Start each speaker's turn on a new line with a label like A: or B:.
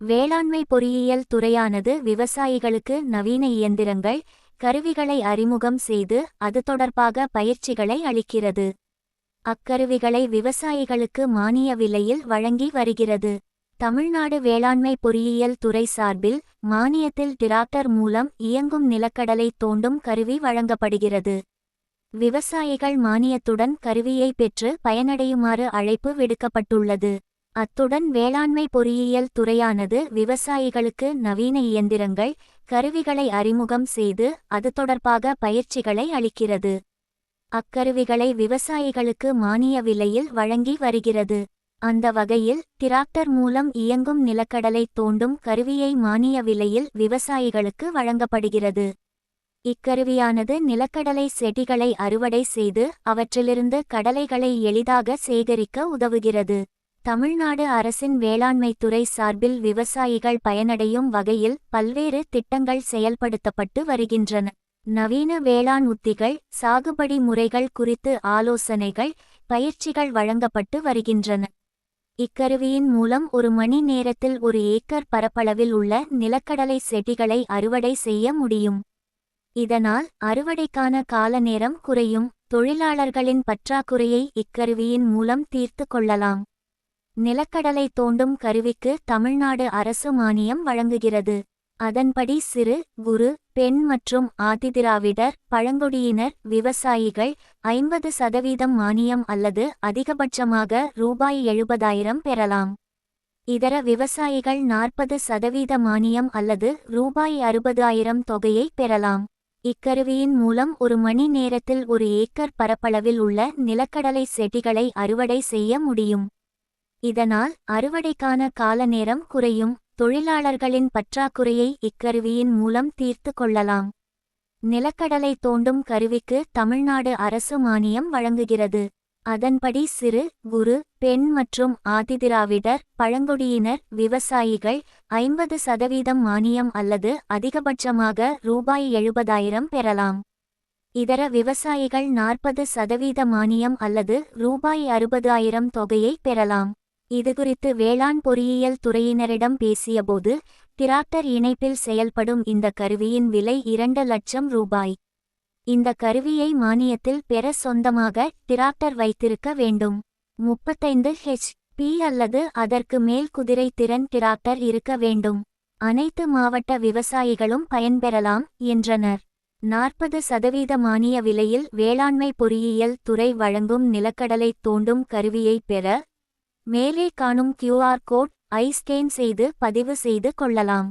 A: வேளாண்மை பொறியியல் துறையானது விவசாயிகளுக்கு நவீன இயந்திரங்கள் கருவிகளை அறிமுகம் செய்து அது தொடர்பாக பயிற்சிகளை அளிக்கிறது. அக்கருவிகளை விவசாயிகளுக்கு மானிய விலையில் வழங்கி வருகிறது. தமிழ்நாடு வேளாண்மை பொறியியல் துறை சார்பில் மானியத்தில் டிராக்டர் மூலம் இயங்கும் நிலக்கடலை தோண்டும் கருவி வழங்கப்படுகிறது. விவசாயிகள் மானியத்துடன் கருவியை பெற்று பயனடையுமாறு அழைப்பு விடுக்கப்பட்டுள்ளது. அத்துடன் வேளாண்மை பொறியியல் துறையானது விவசாயிகளுக்கு நவீன இயந்திரங்கள் கருவிகளை அறிமுகம் செய்து அது தொடர்பாக பயிற்சிகளை அளிக்கிறது. அக்கருவிகளை விவசாயிகளுக்கு மானிய விலையில் வழங்கி வருகிறது. அந்த வகையில் டிராக்டர் மூலம் இயங்கும் நிலக்கடலை தோண்டும் கருவியை மானிய விலையில் விவசாயிகளுக்கு வழங்கப்படுகிறது. இக்கருவியானது நிலக்கடலை செடிகளை அறுவடை செய்து அவற்றிலிருந்து கடலைகளை எளிதாக சேகரிக்க உதவுகிறது. தமிழ்நாடு அரசின் வேளாண்மைத்துறை சார்பில் விவசாயிகள் பயனடையும் வகையில் பல்வேறு திட்டங்கள் செயல்படுத்தப்பட்டு வருகின்றன. நவீன வேளாண் உத்திகள் சாகுபடி முறைகள் குறித்து ஆலோசனைகள் பயிற்சிகள் வழங்கப்பட்டு வருகின்றன. இக்கருவியின் மூலம் ஒரு மணி நேரத்தில் ஒரு ஏக்கர் பரப்பளவில் உள்ள நிலக்கடலை செடிகளை அறுவடை செய்ய முடியும். இதனால் அறுவடைக்கான கால நேரம் குறையும். தொழிலாளர்களின் பற்றாக்குறையை இக்கருவியின் மூலம் தீர்த்து கொள்ளலாம். நிலக்கடலை தோண்டும் கருவிக்கு தமிழ்நாடு அரசு மானியம் வழங்குகிறது. அதன்படி சிறு குரு பெண் மற்றும் ஆதிதிராவிடர் பழங்குடியினர் விவசாயிகள் ஐம்பது சதவீதம் மானியம் அல்லது அதிகபட்சமாக ரூபாய் எழுபதாயிரம் பெறலாம். இதர விவசாயிகள் நாற்பது சதவீத மானியம் அல்லது ரூபாய் அறுபதாயிரம் தொகையை பெறலாம். இக்கருவியின் மூலம் ஒரு மணி நேரத்தில் ஒரு ஏக்கர் பரப்பளவில் உள்ள நிலக்கடலை செடிகளை அறுவடை செய்ய முடியும். இதனால் அறுவடைக்கான கால நேரம் குறையும் தொழிலாளர்களின் பற்றாக்குறையை இக்கருவியின் மூலம் தீர்த்து கொள்ளலாம். நிலக்கடலை தோண்டும் கருவிக்கு தமிழ்நாடு அரசு மானியம் வழங்குகிறது. அதன்படி சிறு குரு பெண் மற்றும் ஆதிதிராவிடர் பழங்குடியினர் விவசாயிகள் ஐம்பது சதவீதம் மானியம் அல்லது அதிகபட்சமாக ரூபாய் எழுபதாயிரம் பெறலாம். இதர விவசாயிகள் நாற்பது சதவீத மானியம் அல்லது ரூபாய் அறுபதாயிரம் தொகையை பெறலாம். இதுகுறித்து வேளாண் பொறியியல் துறையினரிடம் பேசியபோது டிராக்டர் இணைப்பில் செயல்படும் இந்த கருவியின் விலை இரண்டு லட்சம் ரூபாய். இந்த கருவியை மானியத்தில் பெற சொந்தமாக டிராக்டர் வைத்திருக்க வேண்டும். முப்பத்தைந்து ஹெச் பி அல்லது அதற்கு மேல் குதிரை திறன் டிராக்டர் இருக்க வேண்டும். அனைத்து மாவட்ட விவசாயிகளும் பயன்பெறலாம் என்றனர். நாற்பது சதவீத மானிய விலையில் வேளாண்மை பொறியியல் துறை வழங்கும் நிலக்கடலை தோண்டும் கருவியை பெற மேலே காணும் கியூஆர் கோட் ஐ ஸ்கேன் செய்து பதிவு செய்து கொள்ளலாம்.